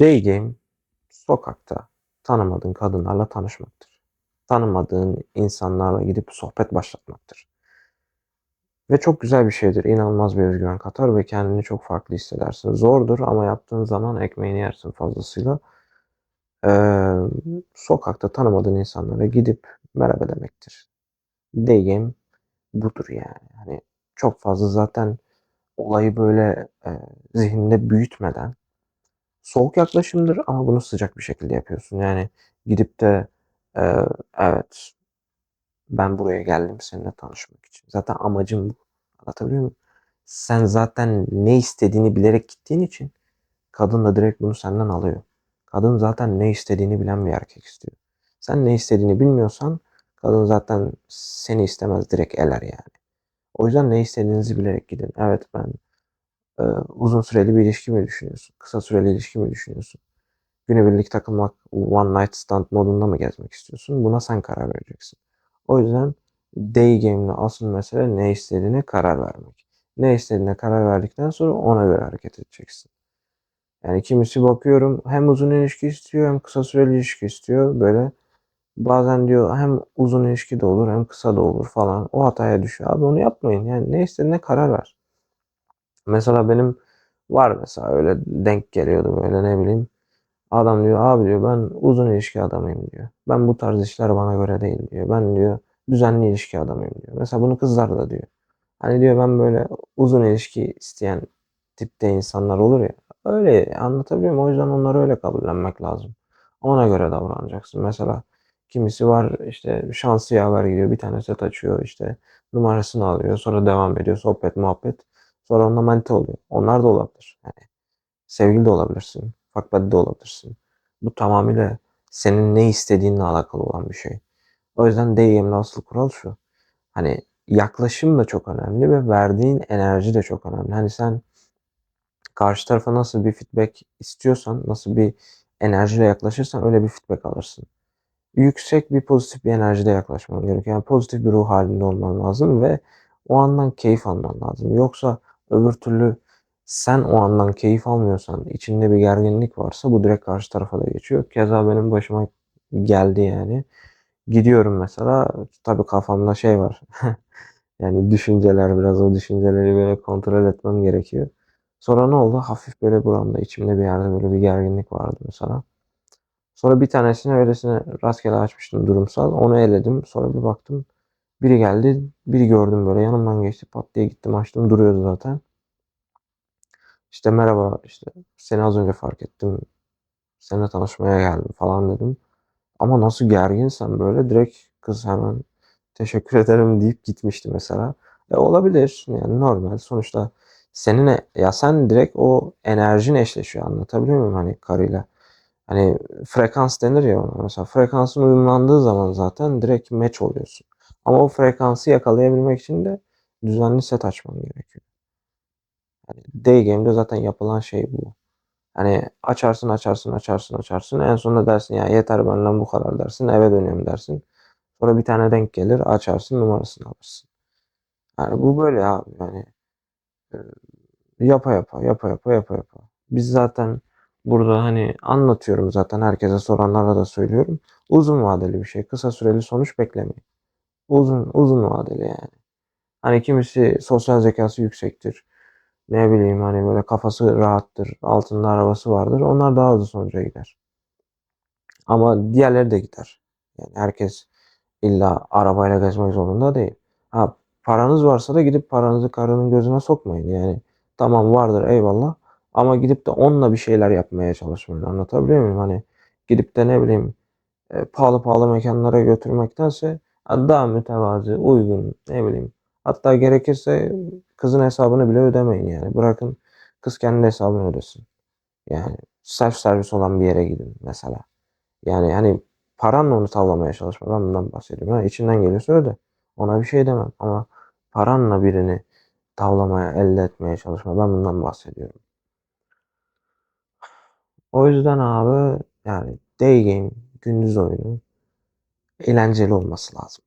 Day game sokakta tanımadığın kadınlarla tanışmaktır. Tanımadığın insanlarla gidip sohbet başlatmaktır. Ve çok güzel bir şeydir. İnanılmaz bir özgüven katar ve kendini çok farklı hissedersin. Zordur ama yaptığın zaman ekmeğini yersin fazlasıyla. Ee, sokakta tanımadığın insanlara gidip merhaba demektir. Day game budur yani. Hani çok fazla zaten olayı böyle e, zihninde büyütmeden soğuk yaklaşımdır ama bunu sıcak bir şekilde yapıyorsun. Yani gidip de e, evet ben buraya geldim seninle tanışmak için. Zaten amacım bu. Anlatabiliyor muyum? Sen zaten ne istediğini bilerek gittiğin için kadın da direkt bunu senden alıyor. Kadın zaten ne istediğini bilen bir erkek istiyor. Sen ne istediğini bilmiyorsan kadın zaten seni istemez direkt eler yani. O yüzden ne istediğinizi bilerek gidin. Evet ben e, uzun süreli bir ilişki mi düşünüyorsun? Kısa süreli ilişki mi düşünüyorsun? Günübirlik takılmak, one night stand modunda mı gezmek istiyorsun? Buna sen karar vereceksin. O yüzden day game'le asıl mesele ne istediğine karar vermek. Ne istediğine karar verdikten sonra ona göre hareket edeceksin. Yani kimisi bakıyorum hem uzun ilişki istiyor hem kısa süreli ilişki istiyor. Böyle bazen diyor hem uzun ilişki de olur hem kısa da olur falan. O hataya düşüyor. Abi onu yapmayın. Yani ne istediğine karar ver. Mesela benim var mesela öyle denk geliyordu böyle ne bileyim. Adam diyor abi diyor ben uzun ilişki adamıyım diyor. Ben bu tarz işler bana göre değil diyor. Ben diyor düzenli ilişki adamıyım diyor. Mesela bunu kızlar da diyor. Hani diyor ben böyle uzun ilişki isteyen tipte insanlar olur ya. Öyle anlatabiliyor muyum? O yüzden onları öyle kabullenmek lazım. Ona göre davranacaksın. Mesela kimisi var işte şansı yaver gidiyor. Bir tane set açıyor işte numarasını alıyor. Sonra devam ediyor. Sohbet muhabbet. Sonra onunla manita oluyor. Onlar da olabilir. Yani sevgili de olabilirsin. Fuck de olabilirsin. Bu tamamıyla senin ne istediğinle alakalı olan bir şey. O yüzden DM'li asıl kural şu. Hani yaklaşım da çok önemli ve verdiğin enerji de çok önemli. Hani sen karşı tarafa nasıl bir feedback istiyorsan, nasıl bir enerjiyle yaklaşırsan öyle bir feedback alırsın. Yüksek bir pozitif bir enerjide yaklaşman gerekiyor. Yani pozitif bir ruh halinde olman lazım ve o andan keyif alman lazım. Yoksa öbür türlü sen o andan keyif almıyorsan, içinde bir gerginlik varsa bu direkt karşı tarafa da geçiyor. Keza benim başıma geldi yani. Gidiyorum mesela, tabii kafamda şey var. yani düşünceler biraz o düşünceleri böyle kontrol etmem gerekiyor. Sonra ne oldu? Hafif böyle buramda, içimde bir yerde böyle bir gerginlik vardı mesela. Sonra bir tanesini öylesine rastgele açmıştım durumsal. Onu eledim. Sonra bir baktım. Biri geldi. Biri gördüm böyle yanımdan geçti. Pat diye gittim açtım. Duruyordu zaten. İşte merhaba işte seni az önce fark ettim. Seninle tanışmaya geldim falan dedim. Ama nasıl gerginsen böyle direkt kız hemen teşekkür ederim deyip gitmişti mesela. E olabilir yani normal. Sonuçta senin ya sen direkt o enerjin eşleşiyor anlatabiliyor muyum hani karıyla. Hani frekans denir ya ona. Mesela frekansın uyumlandığı zaman zaten direkt match oluyorsun. Ama o frekansı yakalayabilmek için de düzenli set açman gerekiyor. Yani day game'de zaten yapılan şey bu. Hani açarsın açarsın açarsın açarsın. En sonunda dersin ya yeter benden bu kadar dersin. Eve dönüyorum dersin. Sonra bir tane denk gelir açarsın numarasını alırsın. Yani bu böyle abi yani. Yapa yapa yapa yapa yapa yapa. Biz zaten burada hani anlatıyorum zaten herkese soranlara da söylüyorum. Uzun vadeli bir şey. Kısa süreli sonuç beklemeyin. Uzun uzun vadeli yani. Hani kimisi sosyal zekası yüksektir. Ne bileyim hani böyle kafası rahattır. Altında arabası vardır. Onlar daha hızlı sonuca gider. Ama diğerleri de gider. Yani herkes illa arabayla gezmek zorunda değil. Ha, paranız varsa da gidip paranızı karının gözüne sokmayın. Yani tamam vardır eyvallah. Ama gidip de onunla bir şeyler yapmaya çalışmayın. Anlatabiliyor muyum? Hani gidip de ne bileyim e, pahalı pahalı mekanlara götürmektense daha mütevazi, uygun, ne bileyim. Hatta gerekirse kızın hesabını bile ödemeyin yani. Bırakın kız kendi hesabını ödesin. Yani self servis olan bir yere gidin mesela. Yani hani paranla onu tavlamaya çalışma. Ben bundan bahsediyorum. Ha, içinden geliyorsa öde. Ona bir şey demem. Ama paranla birini tavlamaya, elde etmeye çalışma. Ben bundan bahsediyorum. O yüzden abi yani day game, gündüz oyunu eğlenceli olması lazım.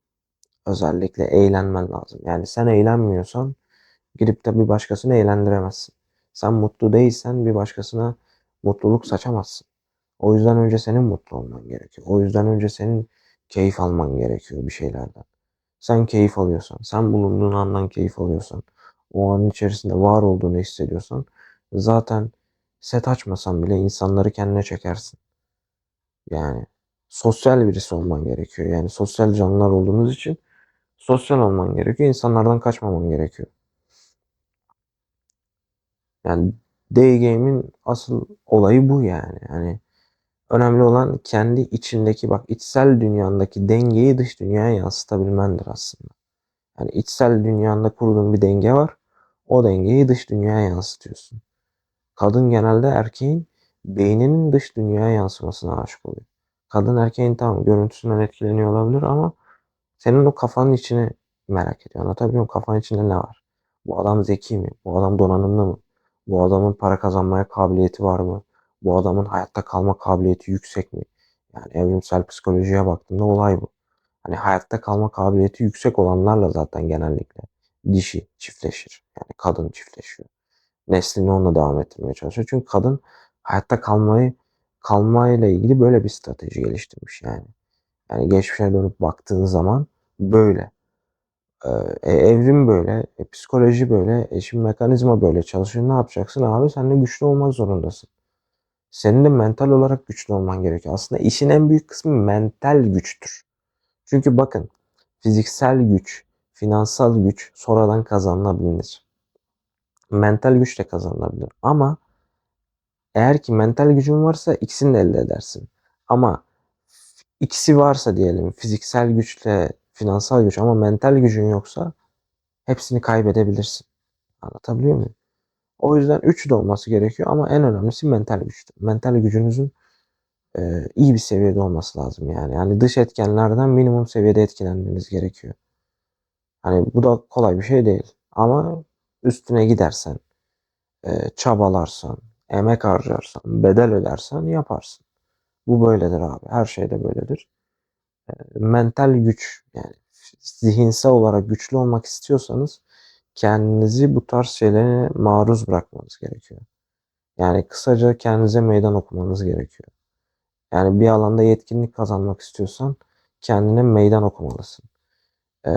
Özellikle eğlenmen lazım. Yani sen eğlenmiyorsan gidip de bir başkasını eğlendiremezsin. Sen mutlu değilsen bir başkasına mutluluk saçamazsın. O yüzden önce senin mutlu olman gerekiyor. O yüzden önce senin keyif alman gerekiyor bir şeylerden. Sen keyif alıyorsan, sen bulunduğun andan keyif alıyorsan, o anın içerisinde var olduğunu hissediyorsan zaten set açmasan bile insanları kendine çekersin. Yani sosyal birisi olman gerekiyor. Yani sosyal canlılar olduğumuz için sosyal olman gerekiyor. İnsanlardan kaçmaman gerekiyor. Yani day game'in asıl olayı bu yani. Yani önemli olan kendi içindeki bak içsel dünyandaki dengeyi dış dünyaya yansıtabilmendir aslında. Yani içsel dünyanda kurduğun bir denge var. O dengeyi dış dünyaya yansıtıyorsun. Kadın genelde erkeğin beyninin dış dünyaya yansımasına aşık oluyor. Kadın erkeğin tamam görüntüsünden etkileniyor olabilir ama senin o kafanın içini merak ediyor. Anlatabiliyor muyum? Kafanın içinde ne var? Bu adam zeki mi? Bu adam donanımlı mı? Bu adamın para kazanmaya kabiliyeti var mı? Bu adamın hayatta kalma kabiliyeti yüksek mi? Yani evrimsel psikolojiye baktığında olay bu. Hani hayatta kalma kabiliyeti yüksek olanlarla zaten genellikle dişi çiftleşir. Yani kadın çiftleşiyor. Neslini onunla devam ettirmeye çalışıyor. Çünkü kadın hayatta kalmayı kalmayla ilgili böyle bir strateji geliştirmiş yani. Yani geçmişe dönüp baktığın zaman böyle. Ee, evrim böyle, e, psikoloji böyle, e, şimdi mekanizma böyle çalışıyor. Ne yapacaksın abi? Sen de güçlü olmak zorundasın. Senin de mental olarak güçlü olman gerekiyor. Aslında işin en büyük kısmı mental güçtür. Çünkü bakın fiziksel güç, finansal güç sonradan kazanılabilir. Mental güç de kazanılabilir. Ama eğer ki mental gücün varsa ikisini de elde edersin. Ama ikisi varsa diyelim fiziksel güçle finansal güç ama mental gücün yoksa hepsini kaybedebilirsin. Anlatabiliyor muyum? O yüzden üçü de olması gerekiyor ama en önemlisi mental güçtür. Mental gücünüzün e, iyi bir seviyede olması lazım yani. Yani dış etkenlerden minimum seviyede etkilenmeniz gerekiyor. Hani bu da kolay bir şey değil. Ama üstüne gidersen, e, çabalarsan, emek harcarsan, bedel ödersen yaparsın. Bu böyledir abi. Her şeyde böyledir. E, mental güç yani zihinsel olarak güçlü olmak istiyorsanız kendinizi bu tarz şeylere maruz bırakmanız gerekiyor. Yani kısaca kendinize meydan okumanız gerekiyor. Yani bir alanda yetkinlik kazanmak istiyorsan kendine meydan okumalısın. Ee,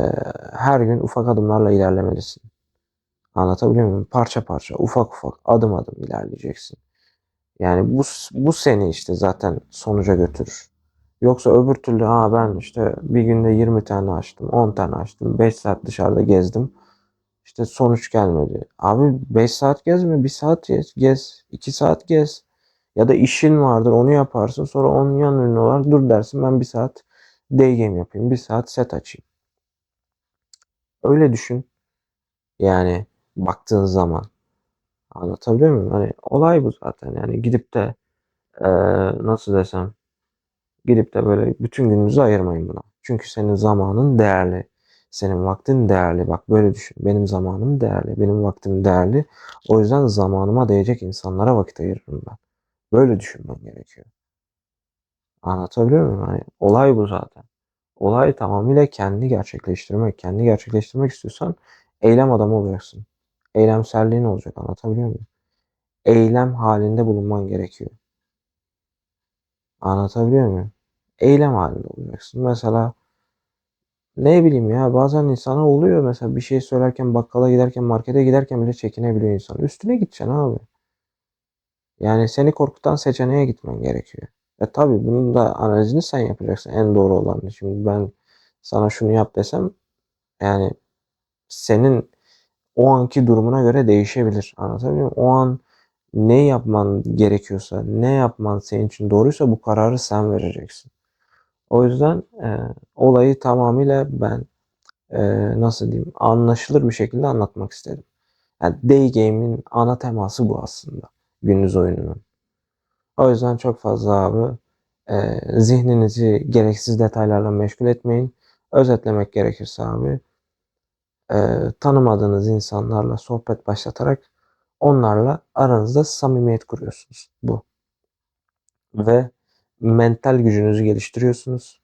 her gün ufak adımlarla ilerlemelisin. Anlatabiliyor muyum? Parça parça, ufak ufak, adım adım ilerleyeceksin. Yani bu, bu seni işte zaten sonuca götürür. Yoksa öbür türlü ha ben işte bir günde 20 tane açtım, 10 tane açtım, 5 saat dışarıda gezdim. İşte sonuç gelmedi. Abi 5 saat gezme, 1 saat gez, 2 saat gez. Ya da işin vardır onu yaparsın. Sonra onun yan ürünü olarak dur dersin ben 1 saat day game yapayım. 1 saat set açayım. Öyle düşün. Yani baktığın zaman. Anlatabiliyor muyum? Hani olay bu zaten. Yani gidip de ee, nasıl desem gidip de böyle bütün gününüzü ayırmayın buna. Çünkü senin zamanın değerli. Senin vaktin değerli. Bak böyle düşün. Benim zamanım değerli. Benim vaktim değerli. O yüzden zamanıma değecek insanlara vakit ayırırım ben. Böyle düşünmen gerekiyor. Anlatabiliyor muyum? Hani olay bu zaten. Olay tamamıyla kendi gerçekleştirmek. Kendi gerçekleştirmek istiyorsan eylem adamı olacaksın. Eylemselliğin olacak. Anlatabiliyor muyum? Eylem halinde bulunman gerekiyor. Anlatabiliyor muyum? Eylem halinde olacaksın. Mesela ne bileyim ya bazen insana oluyor mesela bir şey söylerken bakkala giderken markete giderken bile çekinebiliyor insan. Üstüne gideceksin abi. Yani seni korkutan seçeneğe gitmen gerekiyor. E tabi bunun da analizini sen yapacaksın en doğru olanı. Şimdi ben sana şunu yap desem yani senin o anki durumuna göre değişebilir. Anlatabiliyor muyum? O an ne yapman gerekiyorsa, ne yapman senin için doğruysa bu kararı sen vereceksin. O yüzden e, olayı tamamıyla ben e, nasıl diyeyim anlaşılır bir şekilde anlatmak istedim. Yani Day Game'in ana teması bu aslında. Gündüz oyununun. O yüzden çok fazla abi e, zihninizi gereksiz detaylarla meşgul etmeyin. Özetlemek gerekirse abi e, tanımadığınız insanlarla sohbet başlatarak onlarla aranızda samimiyet kuruyorsunuz. Bu. Ve mental gücünüzü geliştiriyorsunuz.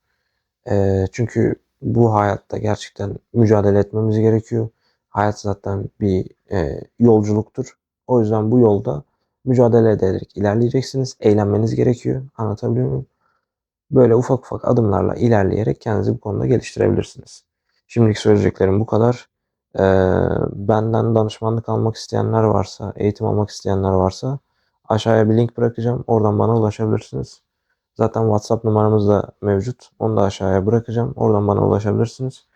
E, çünkü bu hayatta gerçekten mücadele etmemiz gerekiyor. Hayat zaten bir e, yolculuktur. O yüzden bu yolda mücadele ederek ilerleyeceksiniz. Eğlenmeniz gerekiyor. Anlatabiliyor muyum? Böyle ufak ufak adımlarla ilerleyerek kendinizi bu konuda geliştirebilirsiniz. Şimdilik söyleyeceklerim bu kadar. Ee, benden danışmanlık almak isteyenler varsa, eğitim almak isteyenler varsa aşağıya bir link bırakacağım. Oradan bana ulaşabilirsiniz. Zaten WhatsApp numaramız da mevcut. Onu da aşağıya bırakacağım. Oradan bana ulaşabilirsiniz.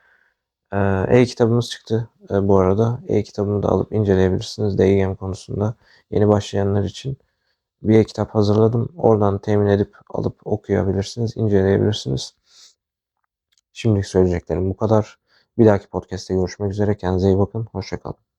Ee, E-kitabımız çıktı e, bu arada. E-kitabımı da alıp inceleyebilirsiniz DGM konusunda. Yeni başlayanlar için bir e-kitap hazırladım. Oradan temin edip alıp okuyabilirsiniz, inceleyebilirsiniz. Şimdilik söyleyeceklerim bu kadar. Bir dahaki podcast'te görüşmek üzere. Kendinize iyi bakın. Hoşçakalın.